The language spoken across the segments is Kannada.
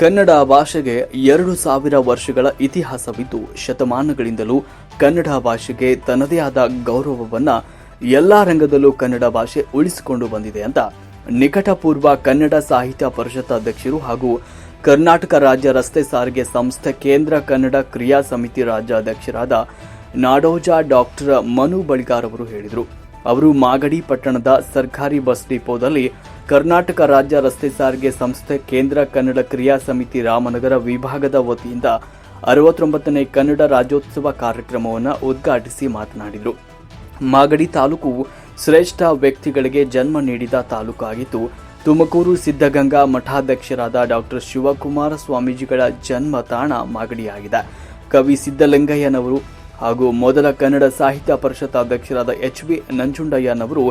ಕನ್ನಡ ಭಾಷೆಗೆ ಎರಡು ಸಾವಿರ ವರ್ಷಗಳ ಇತಿಹಾಸವಿದ್ದು ಶತಮಾನಗಳಿಂದಲೂ ಕನ್ನಡ ಭಾಷೆಗೆ ತನ್ನದೇ ಆದ ಗೌರವವನ್ನು ಎಲ್ಲ ರಂಗದಲ್ಲೂ ಕನ್ನಡ ಭಾಷೆ ಉಳಿಸಿಕೊಂಡು ಬಂದಿದೆ ಅಂತ ನಿಕಟಪೂರ್ವ ಕನ್ನಡ ಸಾಹಿತ್ಯ ಪರಿಷತ್ ಅಧ್ಯಕ್ಷರು ಹಾಗೂ ಕರ್ನಾಟಕ ರಾಜ್ಯ ರಸ್ತೆ ಸಾರಿಗೆ ಸಂಸ್ಥೆ ಕೇಂದ್ರ ಕನ್ನಡ ಕ್ರಿಯಾ ಸಮಿತಿ ರಾಜ್ಯಾಧ್ಯಕ್ಷರಾದ ನಾಡೋಜ ಡಾಕ್ಟರ್ ಮನು ಬಳಿಗಾರ್ ಅವರು ಹೇಳಿದರು. ಅವರು ಮಾಗಡಿ ಪಟ್ಟಣದ ಸರ್ಕಾರಿ ಬಸ್ ಡಿಪೋದಲ್ಲಿ ಕರ್ನಾಟಕ ರಾಜ್ಯ ರಸ್ತೆ ಸಾರಿಗೆ ಸಂಸ್ಥೆ ಕೇಂದ್ರ ಕನ್ನಡ ಕ್ರಿಯಾ ಸಮಿತಿ ರಾಮನಗರ ವಿಭಾಗದ ವತಿಯಿಂದ ಅರವತ್ತೊಂಬತ್ತನೇ ಕನ್ನಡ ರಾಜ್ಯೋತ್ಸವ ಕಾರ್ಯಕ್ರಮವನ್ನು ಉದ್ಘಾಟಿಸಿ ಮಾತನಾಡಿದರು. ಮಾಗಡಿ ತಾಲೂಕು ಶ್ರೇಷ್ಠ ವ್ಯಕ್ತಿಗಳಿಗೆ ಜನ್ಮ ನೀಡಿದ ತಾಲೂಕಾಗಿದ್ದು, ತುಮಕೂರು ಸಿದ್ಧಗಂಗಾ ಮಠಾಧ್ಯಕ್ಷರಾದ ಡಾಕ್ಟರ್ ಶಿವಕುಮಾರ ಸ್ವಾಮೀಜಿಗಳ ಜನ್ಮ ತಾಣ ಮಾಗಡಿಯಾಗಿದೆ. ಕವಿ ಸಿದ್ದಲಿಂಗಯ್ಯನವರು ಹಾಗೂ ಮೊದಲ ಕನ್ನಡ ಸಾಹಿತ್ಯ ಪರಿಷತ್ ಅಧ್ಯಕ್ಷರಾದ ಎಚ್ ಬಿ ನಂಜುಂಡಯ್ಯನವರು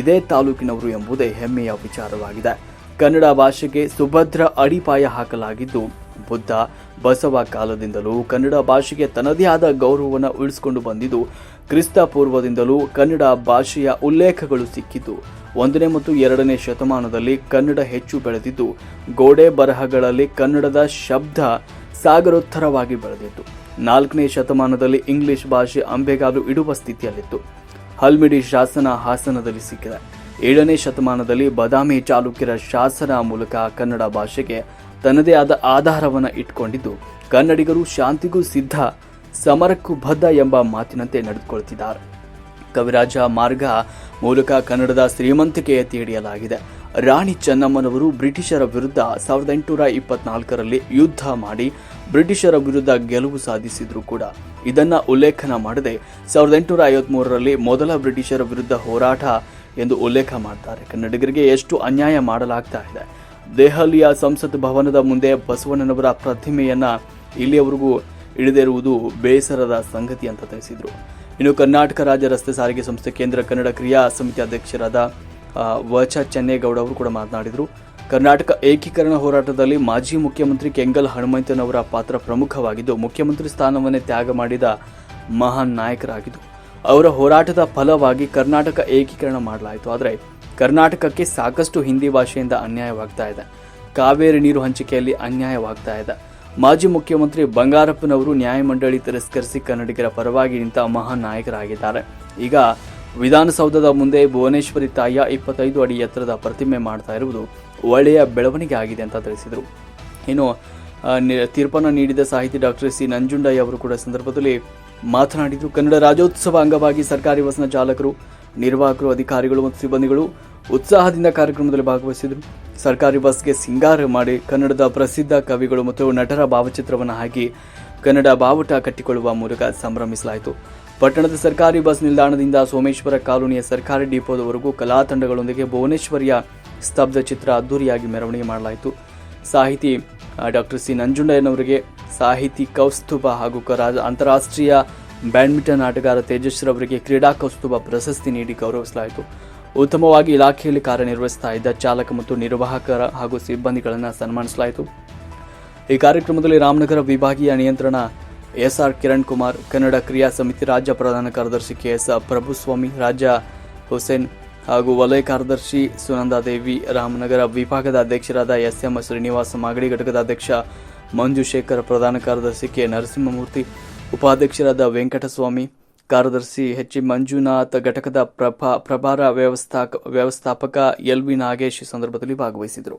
ಇದೇ ತಾಲೂಕಿನವರು ಎಂಬುದೇ ಹೆಮ್ಮೆಯ ವಿಚಾರವಾಗಿದೆ. ಕನ್ನಡ ಭಾಷೆಗೆ ಸುಭದ್ರ ಅಡಿಪಾಯ ಹಾಕಲಾಗಿದ್ದು, ಬುದ್ಧ ಬಸವ ಕಾಲದಿಂದಲೂ ಕನ್ನಡ ಭಾಷೆಗೆ ತನ್ನದೇ ಆದ ಗೌರವವನ್ನು ಉಳಿಸಿಕೊಂಡು ಬಂದಿದ್ದು, ಕ್ರಿಸ್ತ ಪೂರ್ವದಿಂದಲೂ ಕನ್ನಡ ಭಾಷೆಯ ಉಲ್ಲೇಖಗಳು ಸಿಕ್ಕಿದ್ದು, ಒಂದನೇ ಮತ್ತು ಎರಡನೇ ಶತಮಾನದಲ್ಲಿ ಕನ್ನಡ ಹೆಚ್ಚು ಬೆಳೆದಿದ್ದು, ಗೋಡೆ ಬರಹಗಳಲ್ಲಿ ಕನ್ನಡದ ಶಬ್ದ ಸಾಗರೋತ್ತರವಾಗಿ ಬೆಳೆದಿತ್ತು. ನಾಲ್ಕನೇ ಶತಮಾನದಲ್ಲಿ ಇಂಗ್ಲಿಷ್ ಭಾಷೆ ಅಂಬೆಗಾಲು ಇಡುವ ಸ್ಥಿತಿಯಲ್ಲಿತ್ತು. ಹಲ್ಮಿಡಿ ಶಾಸನ ಹಾಸನದಲ್ಲಿ ಸಿಕ್ಕಿದೆ. ಏಳನೇ ಶತಮಾನದಲ್ಲಿ ಬದಾಮಿ ಚಾಲುಕ್ಯರ ಶಾಸನ ಮೂಲಕ ಕನ್ನಡ ಭಾಷೆಗೆ ತನ್ನದೇ ಆದ ಆಧಾರವನ್ನು ಇಟ್ಕೊಂಡಿದ್ದು, ಕನ್ನಡಿಗರು ಶಾಂತಿಗೂ ಸಿದ್ಧ, ಸಮರಕ್ಕೂ ಬದ್ಧ ಎಂಬ ಮಾತಿನಂತೆ ನಡೆದುಕೊಳ್ತಿದ್ದಾರೆ. ಕವಿರಾಜ ಮಾರ್ಗ ಮೂಲಕ ಕನ್ನಡದ ಶ್ರೀಮಂತಿಕೆ ಎತ್ತಿ ಹಿಡಿಯಲಾಗಿದೆ ರಾಣಿ ಚೆನ್ನಮ್ಮನವರು ಬ್ರಿಟಿಷರ ವಿರುದ್ಧ ಸಾವಿರದ ಎಂಟುನೂರ ಇಪ್ಪತ್ನಾಲ್ಕರಲ್ಲಿ ಯುದ್ಧ ಮಾಡಿ ಬ್ರಿಟಿಷರ ವಿರುದ್ಧ ಗೆಲುವು ಸಾಧಿಸಿದ್ರು ಕೂಡ. ಇದನ್ನ ಉಲ್ಲೇಖನ ಮಾಡದೆ ಸಾವಿರದ ಎಂಟುನೂರ ಐವತ್ಮೂರರಲ್ಲಿ ಮೊದಲ ಬ್ರಿಟಿಷರ ವಿರುದ್ಧ ಹೋರಾಟ ಎಂದು ಉಲ್ಲೇಖ ಮಾಡ್ತಾರೆ. ಕನ್ನಡಿಗರಿಗೆ ಎಷ್ಟು ಅನ್ಯಾಯ ಮಾಡಲಾಗ್ತಾ ಇದೆ. ದೆಹಲಿಯ ಸಂಸತ್ ಭವನದ ಮುಂದೆ ಬಸವಣ್ಣನವರ ಪ್ರತಿಮೆಯನ್ನ ಇಲ್ಲಿಯವರೆಗೂ ಇಳಿದಿರುವುದು ಬೇಸರದ ಸಂಗತಿ ಅಂತ ತಿಳಿಸಿದರು. ಇನ್ನು ಕರ್ನಾಟಕ ರಾಜ್ಯ ರಸ್ತೆ ಸಾರಿಗೆ ಸಂಸ್ಥೆ ಕೇಂದ್ರ ಕನ್ನಡ ಕ್ರಿಯಾ ಸಮಿತಿ ಅಧ್ಯಕ್ಷರಾದ ವಚ ಚೆನ್ನೇಗೌಡ ಅವರು ಕೂಡ ಮಾತನಾಡಿದರು. ಕರ್ನಾಟಕ ಏಕೀಕರಣ ಹೋರಾಟದಲ್ಲಿ ಮಾಜಿ ಮುಖ್ಯಮಂತ್ರಿ ಕೆಂಗಲ್ ಹನುಮಂತನವರ ಪಾತ್ರ ಪ್ರಮುಖವಾಗಿದ್ದು, ಮುಖ್ಯಮಂತ್ರಿ ಸ್ಥಾನವನ್ನೇ ತ್ಯಾಗ ಮಾಡಿದ ಮಹಾನ್ ನಾಯಕರಾಗಿದ್ದು. ಅವರ ಹೋರಾಟದ ಫಲವಾಗಿ ಕರ್ನಾಟಕ ಏಕೀಕರಣ ಮಾಡಲಾಯಿತು. ಆದರೆ ಕರ್ನಾಟಕಕ್ಕೆ ಸಾಕಷ್ಟು ಹಿಂದಿ ಭಾಷೆಯಿಂದ ಅನ್ಯಾಯವಾಗ್ತಾ ಇದೆ. ಕಾವೇರಿ ನೀರು ಹಂಚಿಕೆಯಲ್ಲಿ ಅನ್ಯಾಯವಾಗ್ತಾ ಇದೆ. ಮಾಜಿ ಮುಖ್ಯಮಂತ್ರಿ ಬಂಗಾರಪ್ಪನವರು ನ್ಯಾಯಮಂಡಳಿ ತಿರಸ್ಕರಿಸಿ ಕನ್ನಡಿಗರ ಪರವಾಗಿ ನಿಂತ ಮಹಾನ್ ನಾಯಕರಾಗಿದ್ದಾರೆ. ಈಗ ವಿಧಾನಸೌಧದ ಮುಂದೆ ಭುವನೇಶ್ವರಿ ತಾಯಿಯ ಇಪ್ಪತ್ತೈದು ಅಡಿ ಎತ್ತರದ ಪ್ರತಿಮೆ ಮಾಡ್ತಾ ಇರುವುದು ಒಳ್ಳೆಯ ಬೆಳವಣಿಗೆ ಆಗಿದೆ ಅಂತ ತಿಳಿಸಿದರು. ಇನ್ನು ತೀರ್ಪನ್ನು ನೀಡಿದ ಸಾಹಿತಿ ಡಾಕ್ಟರ್ ಸಿ ನಂಜುಂಡಯ್ಯ ಅವರು ಕೂಡ ಸಂದರ್ಭದಲ್ಲಿ ಮಾತನಾಡಿದರು. ಕನ್ನಡ ರಾಜ್ಯೋತ್ಸವ ಅಂಗವಾಗಿ ಸರ್ಕಾರಿ ಬಸ್ನ ಚಾಲಕರು, ನಿರ್ವಾಹಕರು, ಅಧಿಕಾರಿಗಳು ಮತ್ತು ಸಿಬ್ಬಂದಿಗಳು ಉತ್ಸಾಹದಿಂದ ಕಾರ್ಯಕ್ರಮದಲ್ಲಿ ಭಾಗವಹಿಸಿದರು. ಸರ್ಕಾರಿ ಬಸ್ಗೆ ಸಿಂಗಾರ ಮಾಡಿ ಕನ್ನಡದ ಪ್ರಸಿದ್ಧ ಕವಿಗಳು ಮತ್ತು ನಟರ ಭಾವಚಿತ್ರವನ್ನು ಹಾಕಿ ಕನ್ನಡ ಬಾವುಟ ಕಟ್ಟಿಕೊಳ್ಳುವ ಮೂಲಕ ಸಂಭ್ರಮಿಸಲಾಯಿತು. ಪಟ್ಟಣದ ಸರ್ಕಾರಿ ಬಸ್ ನಿಲ್ದಾಣದಿಂದ ಸೋಮೇಶ್ವರ ಕಾಲೋನಿಯ ಸರ್ಕಾರಿ ಡಿಪೋದವರೆಗೂ ಕಲಾ ತಂಡಗಳೊಂದಿಗೆ ಭುವನೇಶ್ವರಿಯ ಸ್ತಬ್ಧ ಚಿತ್ರ ಅದ್ದೂರಿಯಾಗಿ ಮೆರವಣಿಗೆ ಮಾಡಲಾಯಿತು. ಸಾಹಿತಿ ಡಾಕ್ಟರ್ ಸಿ. ನಂಜುಂಡಯ್ಯನವರಿಗೆ ಸಾಹಿತಿ ಕೌಸ್ತುಭ ಹಾಗೂ ಕರಾ- ಅಂತಾರಾಷ್ಟ್ರೀಯ ಬ್ಯಾಡ್ಮಿಂಟನ್ ಆಟಗಾರ ತೇಜಸ್ರವರಿಗೆ ಕ್ರೀಡಾ ಕೌಸ್ತುಭ ಪ್ರಶಸ್ತಿ ನೀಡಿ ಗೌರವಿಸಲಾಯಿತು. ಉತ್ತಮವಾಗಿ ಇಲಾಖೆಯಲ್ಲಿ ಕಾರ್ಯನಿರ್ವಹಿಸ್ತಾ ಇದ್ದ ಚಾಲಕ ಮತ್ತು ನಿರ್ವಾಹಕರ ಹಾಗೂ ಸಿಬ್ಬಂದಿಗಳನ್ನು ಸನ್ಮಾನಿಸಲಾಯಿತು. ಈ ಕಾರ್ಯಕ್ರಮದಲ್ಲಿ ರಾಮನಗರ ವಿಭಾಗೀಯ ನಿಯಂತ್ರಣ ಎಸ್ಆರ್ ಕಿರಣ್ ಕುಮಾರ್ ಕನ್ನಡ ಕ್ರಿಯಾ ಸಮಿತಿ ರಾಜ್ಯ ಪ್ರಧಾನ ಕಾರ್ಯದರ್ಶಿ ಕೆಎಸ್ ಪ್ರಭುಸ್ವಾಮಿ ರಾಜಾ ಹುಸೇನ್ ಹಾಗೂ ವಲಯ ಕಾರ್ಯದರ್ಶಿ ಸುನಂದಾದೇವಿ ರಾಮನಗರ ವಿಭಾಗದ ಅಧ್ಯಕ್ಷರಾದ ಎಸ್ ಎಂ ಶ್ರೀನಿವಾಸ ಮಾಗಡಿ, ಘಟಕದ ಅಧ್ಯಕ್ಷ ಮಂಜು ಶೇಖರ್ ಪ್ರಧಾನ ಕಾರ್ಯದರ್ಶಿ ಕೆ ನರಸಿಂಹಮೂರ್ತಿ, ಉಪಾಧ್ಯಕ್ಷರಾದ ವೆಂಕಟಸ್ವಾಮಿ, ಕಾರ್ಯದರ್ಶಿ ಎಚ್ ಮಂಜುನಾಥ್, ಘಟಕದ ಪ್ರಭಾ ಪ್ರಭಾರ ವ್ಯವಸ್ಥಾಪಕ ಎಲ್ ವಿ ನಾಗೇಶ್ ಸಂದರ್ಭದಲ್ಲಿ ಭಾಗವಹಿಸಿದರು.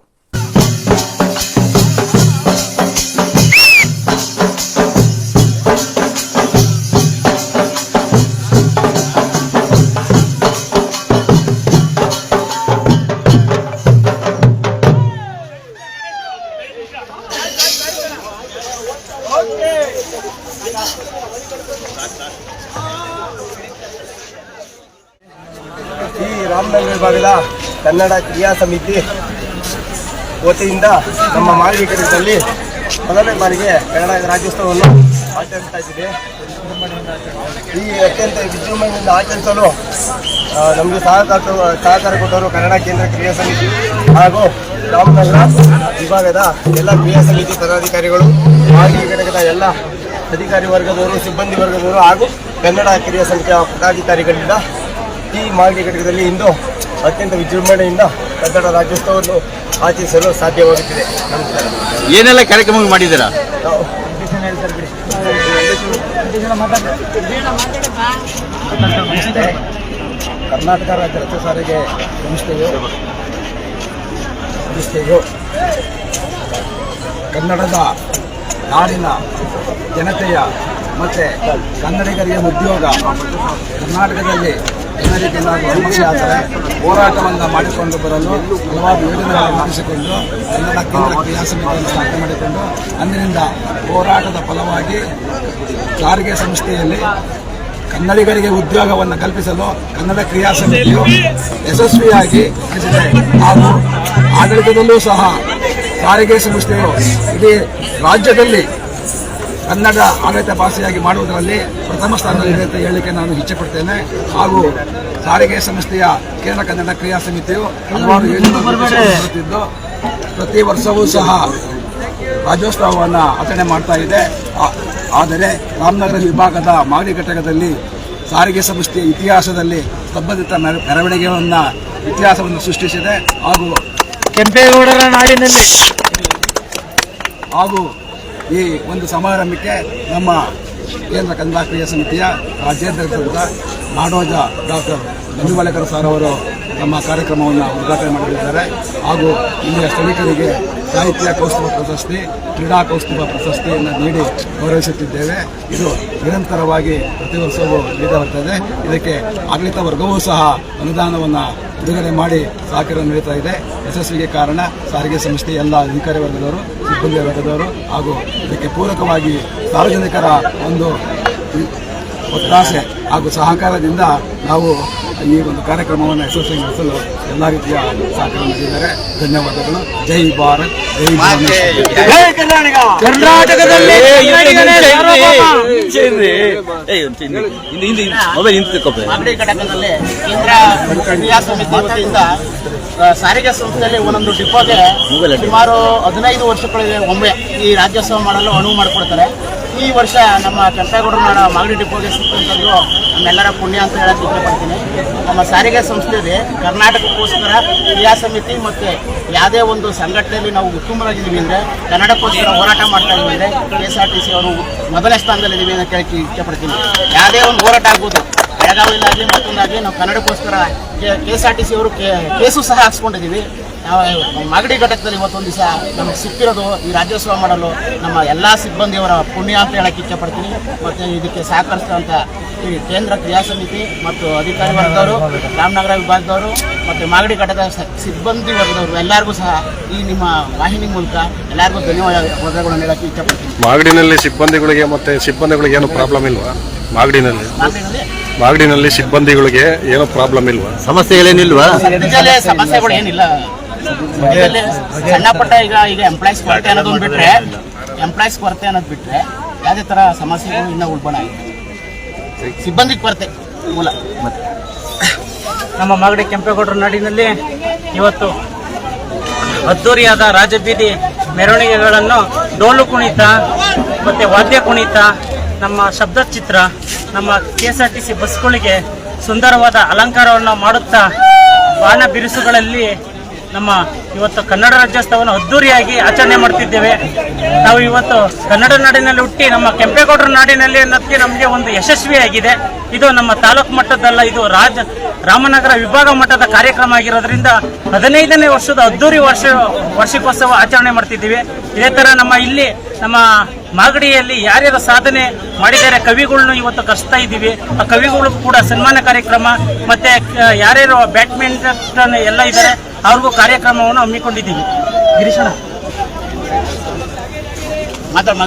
ರಾಮನಗರ ವಿಭಾಗದ ಕನ್ನಡ ಕ್ರಿಯಾ ಸಮಿತಿ ವತಿಯಿಂದ ನಮ್ಮ ಘಟಕದಲ್ಲಿ ಮೊದಲನೇ ಬಾರಿಗೆ ಕನ್ನಡ ರಾಜ್ಯೋತ್ಸವವನ್ನು ಆಚರಿಸ್ತಾ ಇದ್ದೀವಿ. ಈ ಅತ್ಯಂತ ವಿಜೃಂಭಣೆಯಿಂದ ಆಚರಿಸಲು ನಮಗೆ ಸಹಕಾರ ಸಹಕಾರ ಕೊಟ್ಟವರು ಕನ್ನಡ ಕೇಂದ್ರ ಕ್ರಿಯಾ ಸಮಿತಿ ಹಾಗೂ ರಾಮನಗರ ವಿಭಾಗದ ಎಲ್ಲ ಕ್ರಿಯಾ ಸಮಿತಿ ಪದಾಧಿಕಾರಿಗಳು ಮಾಳಿಗೆ ಘಟಕದ ಎಲ್ಲ ಅಧಿಕಾರಿ ವರ್ಗದವರು, ಸಿಬ್ಬಂದಿ ವರ್ಗದವರು ಹಾಗೂ ಕನ್ನಡ ಕ್ರಿಯಾ ಸಮಿತಿಯ ಪದಾಧಿಕಾರಿಗಳಿಂದ ಈ ಮಾಗಡಿ ಘಟಕದಲ್ಲಿ ಇಂದು ಅತ್ಯಂತ ವಿಜೃಂಭಣೆಯಿಂದ ಕನ್ನಡ ರಾಜ್ಯೋತ್ಸವವನ್ನು ಆಚರಿಸಲು ಸಾಧ್ಯವಾಗುತ್ತಿದೆ. ನಮಸ್ಕಾರ. ಏನೆಲ್ಲ ಕಾರ್ಯಕ್ರಮ ಮಾಡಿದ್ದೀರಾ? ನಾವು ಕರ್ನಾಟಕ ರಾಜ್ಯ ರಸ್ತೆ ಸಾರಿಗೆ ಸಂಸ್ಥೆಯು ಸಂಸ್ಥೆಯು ಕನ್ನಡದ ನಾಡಿನ ಜನತೆಯ ಮತ್ತು ಕನ್ನಡಿಗರಿಗೆ ಉದ್ಯೋಗ. ಕರ್ನಾಟಕದಲ್ಲಿ ಸಮಸ್ಯೆ ಆದರೆ ಹೋರಾಟವನ್ನು ಮಾಡಿಕೊಂಡು ಬರಲು ಹಲವಾರು ಯೋಜನೆಗಳನ್ನು ರೂಪಿಸಿಕೊಂಡು ಎಲ್ಲ ಕೇಂದ್ರ ಕ್ರಿಯಾ ಸಮಿತಿಯನ್ನು ಸ್ಥಾಪನೆ ಮಾಡಿಕೊಂಡು, ಅಂದಿನಿಂದ ಹೋರಾಟದ ಫಲವಾಗಿ ಸಾರಿಗೆ ಸಂಸ್ಥೆಯಲ್ಲಿ ಕನ್ನಡಿಗರಿಗೆ ಉದ್ಯೋಗವನ್ನು ಕಲ್ಪಿಸಲು ಕನ್ನಡ ಕ್ರಿಯಾ ಸಮಿತಿಯು ಯಶಸ್ವಿಯಾಗಿ ಹಾಗೂ ಆಡಳಿತದಲ್ಲೂ ಸಹ ಸಾರಿಗೆ ಸಂಸ್ಥೆಯು ಇಡೀ ರಾಜ್ಯದಲ್ಲಿ ಕನ್ನಡ ಆಡಳಿತ ಭಾಷೆಯಾಗಿ ಮಾಡುವುದರಲ್ಲಿ ಪ್ರಥಮ ಸ್ಥಾನದಲ್ಲಿದೆ ಅಂತ ಹೇಳಲಿಕ್ಕೆ ನಾನು ಇಚ್ಛೆಪಡ್ತೇನೆ ಹಾಗೂ ಸಾರಿಗೆ ಸಂಸ್ಥೆಯ ಕೇಂದ್ರ ಕನ್ನಡ ಕ್ರಿಯಾ ಸಮಿತಿಯು ಹಲವಾರು ಪ್ರತಿ ವರ್ಷವೂ ಸಹ ರಾಜ್ಯೋತ್ಸವವನ್ನು ಆಚರಣೆ ಮಾಡ್ತಾ ಇದೆ. ಆದರೆ ರಾಮನಗರ ವಿಭಾಗದ ಮಾಗಡಿ ಘಟಕದಲ್ಲಿ ಸಾರಿಗೆ ಸಂಸ್ಥೆಯ ಇತಿಹಾಸದಲ್ಲಿ ಸಂಬಂಧಿತ ಮೆರ- ಮೆರವಣಿಗೆಯನ್ನು ಇತಿಹಾಸವನ್ನು ಸೃಷ್ಟಿಸಿದೆ. ಹಾಗೂ ಕೆಂಪೇಗೌಡರ ನಾಡಿನಲ್ಲಿ. ಹಾಗೂ ಈ ಒಂದು ಸಮಾರಂಭಕ್ಕೆ ನಮ್ಮ ಕೇಂದ್ರ ಕನ್ನಡ ಕ್ರಿಯಾ ಸಮಿತಿಯ ರಾಜ್ಯಾಧ್ಯಕ್ಷರಾದ ನಾಡೋಜ ಡಾಕ್ಟರ್ ನಂಜುಮಲೇಕರ್ ಸರ್ ಅವರು ನಮ್ಮ ಕಾರ್ಯಕ್ರಮವನ್ನು ಉದ್ಘಾಟನೆ ಮಾಡಲಿದ್ದಾರೆ ಹಾಗೂ ಇಲ್ಲಿಯ ಸ್ಥಳೀಕರಿಗೆ ಸಾಹಿತ್ಯ ಕೌಸ್ತುಭ ಪ್ರಶಸ್ತಿ, ಕ್ರೀಡಾ ಕೌಸ್ತುಭ ಪ್ರಶಸ್ತಿಯನ್ನು ನೀಡಿ ಗೌರವಿಸುತ್ತಿದ್ದೇವೆ. ಇದು ನಿರಂತರವಾಗಿ ಪ್ರತಿ ವರ್ಷವೂ ನೀಡಬರ್ತದೆ ಬರ್ತದೆ ಇದಕ್ಕೆ ಆಡಳಿತ ವರ್ಗವೂ ಸಹ ಅನುದಾನವನ್ನು ಬಿಡುಗಡೆ ಮಾಡಿ ಸಹಕಾರ ನೀಡುತ್ತಾ ಇದೆ. ಯಶಸ್ವಿಗೆ ಕಾರಣ ಸಾರಿಗೆ ಸಂಸ್ಥೆ ಎಲ್ಲ ಅಧಿಕಾರಿ ವರ್ಗದವರು, ಸಿಬ್ಬಂದಿ ವರ್ಗದವರು ಹಾಗೂ ಇದಕ್ಕೆ ಪೂರಕವಾಗಿ ಸಾರ್ವಜನಿಕರ ಒಂದು ಒತ್ತಾಸೆ ಹಾಗೂ ಸಹಕಾರದಿಂದ ನಾವು ಈ ಒಂದು ಕಾರ್ಯಕ್ರಮವನ್ನು ಯಶಸ್ವಿ ನಡೆಸಲು ಎಲ್ಲ ರೀತಿಯ ಸಹಕಾರ ನೀಡಿದ್ದಾರೆ ಧನ್ಯವಾದಗಳು. ಜೈ ಭಾರತ್ ಜೈ. ಕರ್ನಾಟಕದಲ್ಲಿ ಸಾರಿಗೆ ಸಂಸ್ಥೆಯಲ್ಲಿ ಒಂದೊಂದು ಡಿಪೋಗೆ ಸುಮಾರು ಹದಿನೈದು ವರ್ಷಗಳಿಗೆ ಒಮ್ಮೆ ಈ ರಾಜ್ಯೋತ್ಸವ ಮಾಡಲು ಅನುವು ಮಾಡಿಕೊಡ್ತಾರೆ. ಈ ವರ್ಷ ನಮ್ಮ ಕೆಂಪೇಗೌಡರು ನಾನು ಮಾಗಡಿ ಡಿಪೋಗೆ ಸಿಕ್ಕಂಥದ್ದು ನಮ್ಮೆಲ್ಲರ ಪುಣ್ಯ ಅಂತ ಹೇಳಕ್ಕೆ ಇಷ್ಟಪಡ್ತೀನಿ. ನಮ್ಮ ಸಾರಿಗೆ ಸಂಸ್ಥೆಯಲ್ಲಿ ಕರ್ನಾಟಕಕ್ಕೋಸ್ಕರ ಕ್ರಿಯಾ ಸಮಿತಿ ಮತ್ತು ಯಾವುದೇ ಒಂದು ಸಂಘಟನೆಯಲ್ಲಿ ನಾವು ಉತ್ತಮರಾಗಿದ್ದೀವಿ ಅಂದರೆ ಕನ್ನಡಕ್ಕೋಸ್ಕರ ಹೋರಾಟ ಮಾಡ್ತಾ ಇದ್ದೀವಿ ಅಂದರೆ K S R T C ಅವರು ಮೊದಲನೇ ಸ್ಥಾನದಲ್ಲಿದ್ದೀವಿ ಅಂತ ಕೇಳಕ್ಕೆ ಇಷ್ಟಪಡ್ತೀನಿ. ಯಾವುದೇ ಒಂದು ಹೋರಾಟ ಆಗ್ಬೋದು ಬೆಳಗಾವಿಲಾಗಲಿ ಮತ್ತೊಂದಾಗಲಿ ನಾವು ಕನ್ನಡಕ್ಕೋಸ್ಕರ K S R T C ಅವರು ಕೇಸು ಸಹ ಹಾಕ್ಸ್ಕೊಂಡಿದ್ದೀವಿ. ನಾವು ಮಾಗಡಿ ಘಟಕದಲ್ಲಿ ಇವತ್ತೊಂದು ದಿವಸ ನಮಗೆ ಸಿಕ್ಕಿರೋದು ಈ ರಾಜ್ಯೋತ್ಸವ ಮಾಡಲು ನಮ್ಮ ಎಲ್ಲ ಸಿಬ್ಬಂದಿಯವರ ಪುಣ್ಯ ಅಂತ ಹೇಳಕ್ಕೆ ಇಷ್ಟಪಡ್ತೀನಿ ಮತ್ತು ಇದಕ್ಕೆ ಸಹಕರಿಸಿದಂಥ ಈ ಕೇಂದ್ರ ಕ್ರಿಯಾ ಸಮಿತಿ ಮತ್ತು ಅಧಿಕಾರಿ ವರ್ಗದವರು ರಾಮನಗರ ವಿಭಾಗದವರು ಮತ್ತು ಮಾಗಡಿ ಘಟಕದ ಸಿಬ್ಬಂದಿ ವರ್ಗದವರು ಎಲ್ಲರಿಗೂ ಸಹ ಈ ನಿಮ್ಮ ವಾಹಿನಿ ಮೂಲಕ ಎಲ್ಲರಿಗೂ ಧನ್ಯವಾದಗಳನ್ನು ಹೇಳಕ್ಕೆ ಇಷ್ಟಪಡ್ತೀನಿ ಮಾಗಡಿನಲ್ಲಿ ಸಿಬ್ಬಂದಿಗಳಿಗೆ ಮತ್ತು ಸಿಬ್ಬಂದಿಗಳಿಗೆ ಏನು ಪ್ರಾಬ್ಲಮ್ ಇಲ್ವಾ? ಮಾಗಡಿನಲ್ಲಿ. ಮಾಗಡಿನಲ್ಲಿ ಮಾಗಡಿನಲ್ಲಿ ಸಿಬ್ಬಂದಿಗಳಿಗೆ ಏನೋ ಪ್ರಾಬ್ಲಮ್ ಇಲ್ವಾ? ಸಮಸ್ಯೆಗಳೇನಿಲ್ವಾ? ಸದ್ಯದಲ್ಲೇ ಸಮಸ್ಯೆಗಳು ಏನಿಲ್ಲ ಸದ್ಯದಲ್ಲೇ ಸಣ್ಣ ಪಟ್ಟ ಈಗ ಈಗ ಎಂಪ್ಲಾಯ್ಸ್ ಕೊರತೆ ಅನ್ನೋದೊಂದು ಬಿಟ್ರೆ ಎಂಪ್ಲಾಯ್ಸ್ ಕೊರತೆ ಅನ್ನೋದು ಬಿಟ್ರೆ ಯಾವುದೇ ತರ ಸಮಸ್ಯೆಗಳು ಇನ್ನೂ ಉಳ್ಬಣ ಆಗಿದೆ ಸಿಬ್ಬಂದಿ ಕೊರತೆ ಮೂಲ. ನಮ್ಮ ಮಾಗಡಿ ಕೆಂಪೇಗೌಡರ ನಾಡಿನಲ್ಲಿ ಇವತ್ತು ಅದ್ದೂರಿಯಾದ ರಾಜಬೀದಿ ಮೆರವಣಿಗೆಗಳನ್ನು ಡೋಲು ಕುಣಿತ ಮತ್ತು ವಾದ್ಯ ಕುಣಿತ ನಮ್ಮ ಶಬ್ದ ಚಿತ್ರ ನಮ್ಮ K S R T C ಬಸ್ಗಳಿಗೆ ಸುಂದರವಾದ ಅಲಂಕಾರವನ್ನು ಮಾಡುತ್ತಾ ಬಾಣ ಬಿರುಸುಗಳಲ್ಲಿ ನಮ್ಮ ಇವತ್ತು ಕನ್ನಡ ರಾಜ್ಯೋತ್ಸವವನ್ನು ಅದ್ದೂರಿಯಾಗಿ ಆಚರಣೆ ಮಾಡ್ತಿದ್ದೇವೆ. ನಾವು ಇವತ್ತು ಕನ್ನಡ ನಾಡಿನಲ್ಲಿ ಹುಟ್ಟಿ ನಮ್ಮ ಕೆಂಪೇಗೌಡರ ನಾಡಿನಲ್ಲಿ ಅನ್ನೋದಕ್ಕೆ ನಮಗೆ ಒಂದು ಯಶಸ್ವಿಯಾಗಿದೆ. ಇದು ನಮ್ಮ ತಾಲೂಕು ಮಟ್ಟದಲ್ಲ ಇದು ರಾಜ ರಾಮನಗರ ವಿಭಾಗ ಮಟ್ಟದ ಕಾರ್ಯಕ್ರಮ ಆಗಿರೋದ್ರಿಂದ ಹದಿನೈದನೇ ವರ್ಷದ ಅದ್ದೂರಿ ವರ್ಷ ವಾರ್ಷಿಕೋತ್ಸವ ಆಚರಣೆ ಮಾಡ್ತಿದ್ದೀವಿ. ಇದೇ ಥರ ನಮ್ಮ ಇಲ್ಲಿ ನಮ್ಮ ಮಾಗಡಿಯಲ್ಲಿ ಯಾರ್ಯಾರು ಸಾಧನೆ ಮಾಡಿದ್ದಾರೆ ಕವಿಗಳನ್ನ ಇವತ್ತು ಕರೆಸ್ತಾ ಇದ್ದೀವಿ. ಆ ಕವಿಗಳು ಕೂಡ ಸನ್ಮಾನ ಕಾರ್ಯಕ್ರಮ ಮತ್ತೆ ಯಾರ್ಯಾರು ಬ್ಯಾಡ್ಮಿಂಟನ್ ಎಲ್ಲ ಇದ್ದಾರೆ ಅವ್ರಿಗೂ ಕಾರ್ಯಕ್ರಮವನ್ನು ಹಮ್ಮಿಕೊಂಡಿದ್ದೀವಿ. ಗಿರೀಶಣ್ಣ. ಮಾತಾಡ